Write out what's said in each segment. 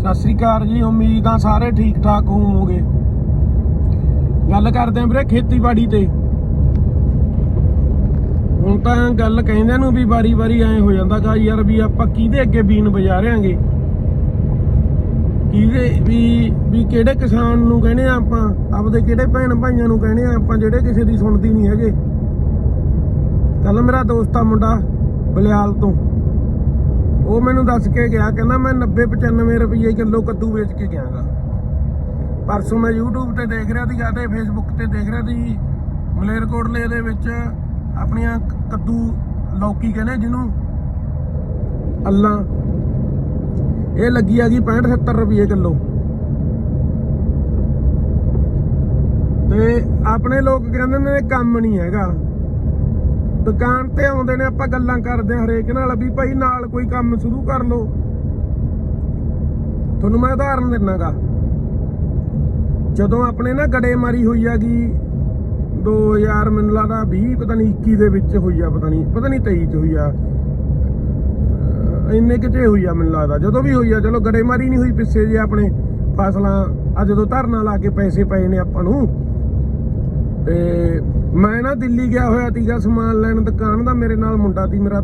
ਸਤਿ ਸ੍ਰੀ ਅਕਾਲ ਜੀ, ਉਮੀਦ ਆ ਸਾਰੇ ਠੀਕ ਠਾਕ ਹੋਵੋਗੇ। ਗੱਲ ਕਰਦੇ ਆਂ ਵੀਰੇ ਖੇਤੀਬਾੜੀ ਤੇ। ਹੁਣ ਤਾਂ ਗੱਲ ਕਹਿੰਦੇ ਨੂੰ ਵੀ ਵਾਰੀ-ਵਾਰੀ ਐ ਹੋ ਜਾਂਦਾ ਗਾ ਯਾਰ ਵੀ ਆਪਾਂ ਕਿਹਦੇ ਅੱਗੇ ਬੀਨ ਵਜਾ ਰਿਆਂਗੇ ਕਿਹਦੇ ਵੀ ਵੀ ਕਿਹੜੇ ਕਿਸਾਨ ਨੂੰ ਕਹਿੰਦੇ ਆ ਆਪਾਂ, ਆਪਦੇ ਕਿਹੜੇ ਭੈਣ ਭਾਈਆਂ ਨੂੰ ਕਹਿੰਦੇ ਆ ਆਪਾਂ ਜਿਹੜੇ ਕਿਸੇ ਦੀ ਸੁਣਦੀ ਨਹੀਂ ਹੈਗੇ। ਕੱਲ ਮੇਰਾ ਦੋਸਤ ਆ ਮੁੰਡਾ, ਬਲਿਆਲ ਤੋਂ। ਉਹ ਮੈਨੂੰ ਦੱਸ ਕੇ ਗਿਆ, ਕਹਿੰਦਾ ਮੈਂ 90 95 ਰੁਪਏ ਕਿਲੋ ਕੱਦੂ ਵੇਚ ਕੇ ਗਿਆਗਾ। ਪਰਸੋਂ ਮੈਂ YouTube ਤੇ ਦੇਖ ਰਿਹਾ ਸੀਗਾ ਤੇ Facebook ਤੇ ਦੇਖ ਰਿਹਾ ਸੀ ਮਲੇਰਕੋਟਲੇ ਦੇ ਵਿੱਚ ਆਪਣੀਆਂ ਕੱਦੂ ਲੌਕੀ ਕਹਿੰਦੇ ਜਿਹਨੂੰ, ਅੱਲਾ। ਇਹ ਲੱਗੀ ਆ ਗਈ 65 70 ਰੁਪਏ ਕਿਲੋ। ਤੇ ਆਪਣੇ ਲੋਕ ਕਹਿੰਦੇ ਨੇ ਕੰਮ ਨਹੀਂ ਹੈਗਾ। ਦੁਕਾਨ ਤੇ ਆਉਂਦੇ ਨੇ, ਆਪਾਂ ਗੱਲਾਂ ਕਰਦੇ ਹਾਂ ਹਰੇਕ ਨਾਲ ਵੀ ਭਾਈ ਨਾਲ ਕੋਈ ਕੰਮ ਸ਼ੁਰੂ ਕਰ ਲਓ। ਤੁਹਾਨੂੰ ਮੈਂ ਉਦਾਹਰਨ ਦਿੰਨਾਗਾ। ਜਦੋਂ ਆਪਣੇ ਨਾ ਗੜੇਮਾਰੀ ਹੋਈ ਹੈਗੀ 2000 ਮੈਨੂੰ ਲੱਗਦਾ 20 ਪਤਾ ਨਹੀਂ 21 ਦੇ ਵਿੱਚ ਹੋਈ ਆ, ਪਤਾ ਨਹੀਂ ਪਤਾ ਨਹੀਂ 23 ਚ ਹੋਈ ਆ। ਅਹ ਇੰਨੇ ਕਿਤੇ ਹੋਈ ਆ ਮੈਨੂੰ ਲੱਗਦਾ, ਜਦੋਂ ਵੀ ਹੋਈ ਆ, ਚਲੋ ਗੜੇਮਾਰੀ ਨਹੀਂ ਹੋਈ ਪਿੱਛੇ ਜੇ ਆਪਣੇ ਫਸਲਾਂ, ਆ ਜਦੋਂ ਧਰਨਾ ਲਾ ਕੇ ਪੈਸੇ ਪਏ ਨੇ ਆਪਾਂ ਨੂੰ ਤੇ ਮੈਂ ਨਾ ਦਿੱਲੀ ਗਿਆ ਹੋਇਆ ਸੀਗਾ ਸਮਾਨ ਲੈਣ ਦੁਕਾਨ ਦਾ, ਮੇਰੇ ਨਾਲ ਮੁੰਡਾ ਸੀ, ਮੇਰਾ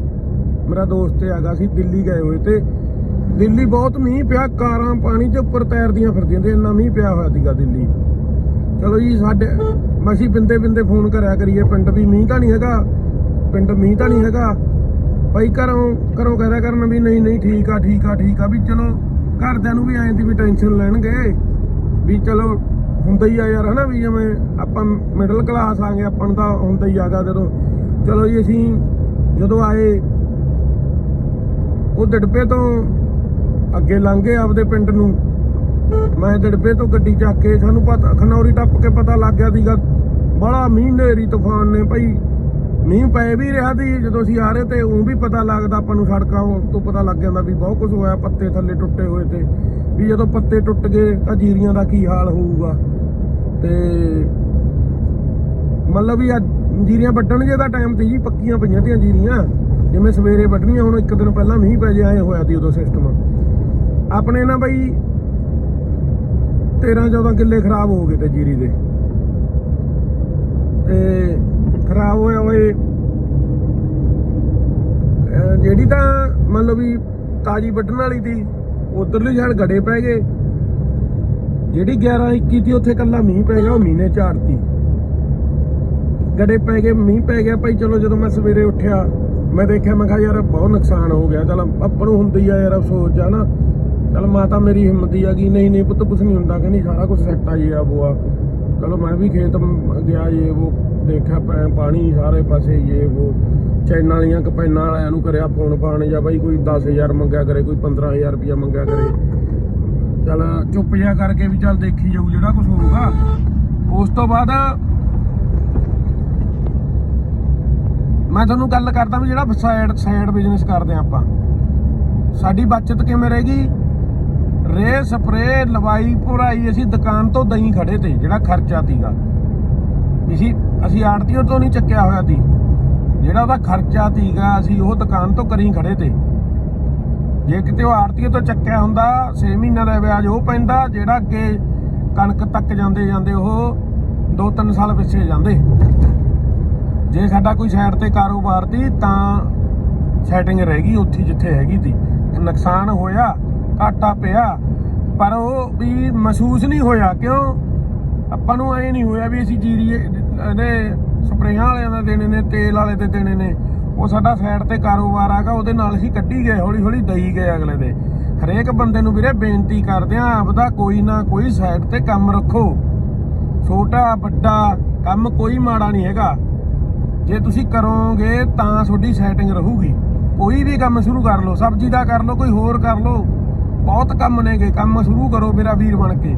ਮੇਰਾ ਦੋਸਤ ਹੈਗਾ ਸੀ, ਦਿੱਲੀ ਗਏ ਹੋਏ ਤੇ ਦਿੱਲੀ ਬਹੁਤ ਮੀਂਹ ਪਿਆ, ਕਾਰਾਂ ਪਾਣੀ 'ਚ ਉੱਪਰ ਤੈਰਦੀਆਂ ਫਿਰਦੀਆਂ ਤੇ ਇੰਨਾ ਮੀਂਹ ਪਿਆ ਹੋਇਆ ਸੀਗਾ ਦਿੱਲੀ। ਚਲੋ ਜੀ, ਸਾਡੇ, ਅਸੀਂ ਬਿੰਦੇ ਬਿੰਦੇ ਫੋਨ ਕਰਿਆ ਕਰੀਏ, ਪਿੰਡ ਵੀ ਮੀਂਹ ਤਾਂ ਨਹੀਂ ਹੈਗਾ, ਪਿੰਡ ਮੀਂਹ ਤਾਂ ਨਹੀਂ ਹੈਗਾ। ਭਾਈ ਘਰੋਂ ਘਰੋਂ ਕਹਦਾ ਕਰਨ ਵੀ ਨਹੀਂ ਨਹੀਂ ਠੀਕ ਆ ਠੀਕ ਆ ਠੀਕ ਆ, ਵੀ ਚਲੋ ਘਰਦਿਆਂ ਨੂੰ ਵੀ ਐਂ ਦੀ ਵੀ ਟੈਨਸ਼ਨ ਲੈਣਗੇ, ਵੀ ਚਲੋ ਹੁੰਦਾ ਹੀ ਆ ਯਾਰ, ਹਨਾ ਵੀ ਜਿਵੇਂ ਆਪਾਂ ਮਿਡਲ ਕਲਾਸ ਆ ਗਏ ਆਪਾਂ ਨੂੰ ਤਾਂ ਹੁੰਦਾ ਹੀ ਆਗਾ ਜਦੋਂ। ਚਲੋ ਜੀ, ਅਸੀਂ ਜਦੋਂ ਆਏ, ਉਹ ਡੜਪੇ ਤੋਂ ਅੱਗੇ ਲੰਘੇ ਆਪਦੇ ਪਿੰਡ ਨੂੰ। ਮੈਂ ਡੜਪੇ ਤੋਂ ਗੱਡੀ ਚੱਕ ਕੇ, ਸਾਨੂੰ ਪਤਾ, ਖਨੌਰੀ ਟੱਪ ਕੇ ਪਤਾ ਲੱਗ ਗਿਆ ਸੀਗਾ, ਬੜਾ ਮੀਂਹ ਨੇਰੀ ਤੂਫਾਨ ਨੇ ਭਾਈ। ਮੀਂਹ ਪਏ ਵੀ ਰਿਹਾ ਸੀ, ਜਦੋਂ ਅਸੀਂ ਆ ਰਹੇ ਤੇ ਉਹ ਵੀ ਪਤਾ ਲੱਗਦਾ ਆਪਾਂ ਨੂੰ ਸੜਕਾਂ ਤੋਂ ਪਤਾ ਲੱਗ ਜਾਂਦਾ ਵੀ ਬਹੁਤ ਕੁਝ ਹੋਇਆ, ਪੱਤੇ ਥੱਲੇ ਟੁੱਟੇ ਹੋਏ ਤੇ। ਵੀ ਜਦੋਂ ਪੱਤੇ ਟੁੱਟ ਗਏ ਤਾਂ ਜੀਰੀਆਂ ਦਾ ਕੀ ਹਾਲ ਹੋਊਗਾ? ਤੇ ਮਤਲਬ ਵੀ ਅੱਜ ਜੀਰੀਆਂ ਵੱਢਣ ਜੇ ਦਾ ਟਾਈਮ ਤੇ ਜੀ ਪੱਕੀਆਂ ਪਈਆਂ ਤੀਆਂ ਜੀਰੀਆਂ। ਜਿਵੇਂ ਸਵੇਰੇ ਵੱਢਣੀਆਂ, ਹੁਣ ਇੱਕ ਦਿਨ ਪਹਿਲਾਂ ਮੀਂਹ ਪੈ ਜਾਏ ਐ ਹੋਇਆ ਸੀ ਉਦੋਂ ਸਿਸਟਮ ਆਪਣੇ ਨਾ ਬਈ 13 14 ਕਿੱਲੇ ਖਰਾਬ ਹੋ ਗਏ ਤੇ ਜੀਰੀ ਦੇ। ਤੇ ਖਰਾਬ ਹੋਏ ਹੋਏ ਜਿਹੜੀ ਤਾਂ ਮੰਨ ਲਓ ਵੀ ਤਾਜੀ ਵੱਢਣ ਵਾਲੀ ਸੀ ਉਧਰਲੀ ਸਾਈਡ ਗੜੇ ਪੈ ਗਏ। ਜਿਹੜੀ 11 21 ਸੀ ਉੱਥੇ ਕੱਲਾ ਮੀਂਹ ਪੈ ਗਿਆ, ਉਹ ਮਹੀਨੇ ਝਾੜਤੀ ਗੜੇ ਪੈ ਗਏ, ਮੀਂਹ ਪੈ ਗਿਆ, ਭਾਈ ਚਲੋ ਜਦੋਂ ਮੈਂ ਸਵੇਰੇ ਉੱਠਿਆ, ਮੈਂ ਦੇਖਿਆ, ਮੈਂ ਕਿਹਾ ਯਾਰ ਬਹੁਤ ਨੁਕਸਾਨ ਹੋ ਗਿਆ। ਚਲ ਆਪਾਂ ਨੂੰ ਹੁੰਦੀ ਆ ਯਾਰ ਅਫਸੋਸ ਆ ਨਾ। ਚਲ ਮਾਤਾ ਮੇਰੀ ਹਿੰਮਤੀ ਆ ਗਈ, ਨਹੀਂ ਨਹੀਂ ਪੁੱਤ, ਕੁਛ ਨਹੀਂ ਹੁੰਦਾ, ਕਹਿੰਦੀ ਸਾਰਾ ਕੁਝ ਸੈੱਟ ਆ ਜੀ ਆ ਬੋਆ। ਚਲੋ ਮੈਂ ਵੀ ਖੇਤ ਗਿਆ ਇਹ ਉਹ ਦੇਖਿਆ ਪੈ- ਪਾਣੀ ਸਾਰੇ ਪਾਸੇ ਇਹ ਉਹ ਚੈਨਾਂ ਵਾਲੀਆਂ ਕਪੈਨਾਂ ਵਾਲਿਆਂ ਨੂੰ ਕਰਿਆ ਫੋਨ ਫਾਨ ਜਾਂ ਬਾਈ ਕੋਈ 10000 ਮੰਗਿਆ ਕਰੇ, ਕੋਈ 15000 ਰੁਪਇਆ ਮੰਗਿਆ ਕਰੇ। ਚਲ ਚੁੱਪ ਜਿਹਾ ਕਰਕੇ ਵੀ ਚੱਲ ਦੇਖੀ ਜਾਊ ਜਿਹੜਾ ਕੁਝ ਹੋਊਗਾ। ਉਸ ਤੋਂ ਬਾਅਦ ਮੈਂ ਤੁਹਾਨੂੰ ਗੱਲ ਕਰਦਾ ਵੀ ਜਿਹੜਾ ਸਾਈਡ ਸਾਈਡ ਬਿਜ਼ਨਸ ਕਰਦੇ ਆ ਆਪਾਂ। ਸਾਡੀ ਬਚਤ ਕਿਵੇਂ ਰਹੇਗੀ? ਰੇ ਸਪਰੇ ਲਵਾਈ ਪੁਰਾਈ, ਅਸੀਂ ਦੁਕਾਨ ਤੋਂ ਦਹੀਂ ਖੜੇ ਤੇ, ਜਿਹੜਾ ਖਰਚਾ ਤੀਗਾ। ਅਸੀਂ ਅਸੀਂ ਆੜਤੀਓ ਤੋਂ ਨਹੀਂ ਚੱਕਿਆ ਹੋਇਆ ਤੀ। ਜਿਹੜਾ ਉਹਦਾ ਖਰਚਾ ਤੀਗਾ, ਅਸੀਂ ਉਹ ਦੁਕਾਨ ਤੋਂ ਕਰੀ ਖੜੇ ਤੇ। ਜੇ ਕਿਤੇ ਉਹ ਆੜਤੀਓ ਤੋਂ ਚੱਕਿਆ ਹੁੰਦਾ 6 ਮਹੀਨਿਆਂ ਦਾ ਵਿਆਜ ਉਹ ਪੈਂਦਾ, ਜਿਹੜਾ ਅੱਗੇ ਕਣਕ ਤੱਕ ਜਾਂਦੇ ਜਾਂਦੇ ਉਹ 2-3 ਸਾਲ ਪਿੱਛੇ ਜਾਂਦੇ। ਜੇ ਸਾਡਾ ਕੋਈ ਸਾਈਡ ਤੇ ਕਾਰੋਬਾਰ ਤੀ ਤਾਂ ਸੈਟਿੰਗ ਰਹਿ ਗਈ ਉੱਥੇ ਜਿੱਥੇ ਹੈਗੀ ਤੀ ਨੁਕਸਾਨ ਹੋਇਆ, ਘਾਟਾ ਪਿਆ, ਪਰ ਉਹ ਵੀ ਮਹਿਸੂਸ ਨਹੀਂ ਹੋਇਆ। ਕਿਉਂ? ਆਪਾਂ ਨੂੰ ਐ ਨਹੀਂ ਹੋਇਆ ਵੀ ਅਸੀਂ ਜੀਰੀ ਇਹਨੇ ਸਪਰੇਆਂ ਵਾਲਿਆਂ ਦਾ ਦੇਣੇ ਨੇ, ਤੇਲ ਵਾਲੇ ਦੇ ਦੇਣੇ ਨੇ। ਉਹ ਸਾਡਾ ਸਾਈਡ ਤੇ ਕਾਰੋਬਾਰ ਆਗਾ, ਉਹਦੇ ਨਾਲ ਅਸੀਂ ਕੱਢੀ ਗਏ ਹੌਲੀ ਹੌਲੀ ਦਈ ਗਏ ਅਗਲੇ ਦੇ। ਹਰੇਕ ਬੰਦੇ ਨੂੰ ਵੀਰੇ ਬੇਨਤੀ ਕਰਦੇ ਆ, ਆਪਦਾ ਕੋਈ ਨਾ ਕੋਈ ਸਾਈਡ ਤੇ ਕੰਮ ਰੱਖੋ। ਛੋਟਾ, ਵੱਡਾ, ਕੰਮ ਕੋਈ ਮਾੜਾ ਨਹੀਂ ਹੈਗਾ। ਜੇ ਤੁਸੀਂ ਕਰੋਗੇ ਤਾਂ ਤੁਹਾਡੀ ਸੈਟਿੰਗ ਰਹੂਗੀ। ਕੋਈ ਵੀ ਕੰਮ ਸ਼ੁਰੂ ਕਰ ਲਓ, ਸਬਜ਼ੀ ਦਾ ਕਰ ਲਓ, ਕੋਈ ਹੋਰ ਕਰ ਲਓ। ਬਹੁਤ ਕੰਮ ਨੇਗੇ, ਕੰਮ ਸ਼ੁਰੂ ਕਰੋ ਮੇਰਾ ਵੀਰ ਬਣ ਕੇ।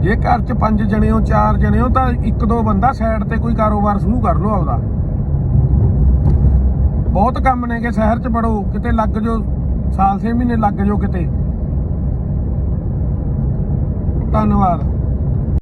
ਜੇ ਘਰ 'ਚ ਪੰਜ ਜਣੇ ਹੋ, ਚਾਰ ਜਣੇ ਹੋ, ਤਾਂ ਇੱਕ ਦੋ ਬੰਦਾ ਸਾਈਡ ਤੇ ਕੋਈ ਕਾਰੋਬਾਰ ਸ਼ੁਰੂ ਕਰ ਲਓ ਆਪਦਾ। ਬਹੁਤ ਕੰਮ ਨੇ ਕਿ ਸ਼ਹਿਰ 'ਚ ਬੜੋ ਕਿਤੇ ਲੱਗ ਜਾਓ ਸਾਲ 6 ਮਹੀਨੇ ਲੱਗ ਜਾਓ ਕਿਤੇ। ਧੰਨਵਾਦ।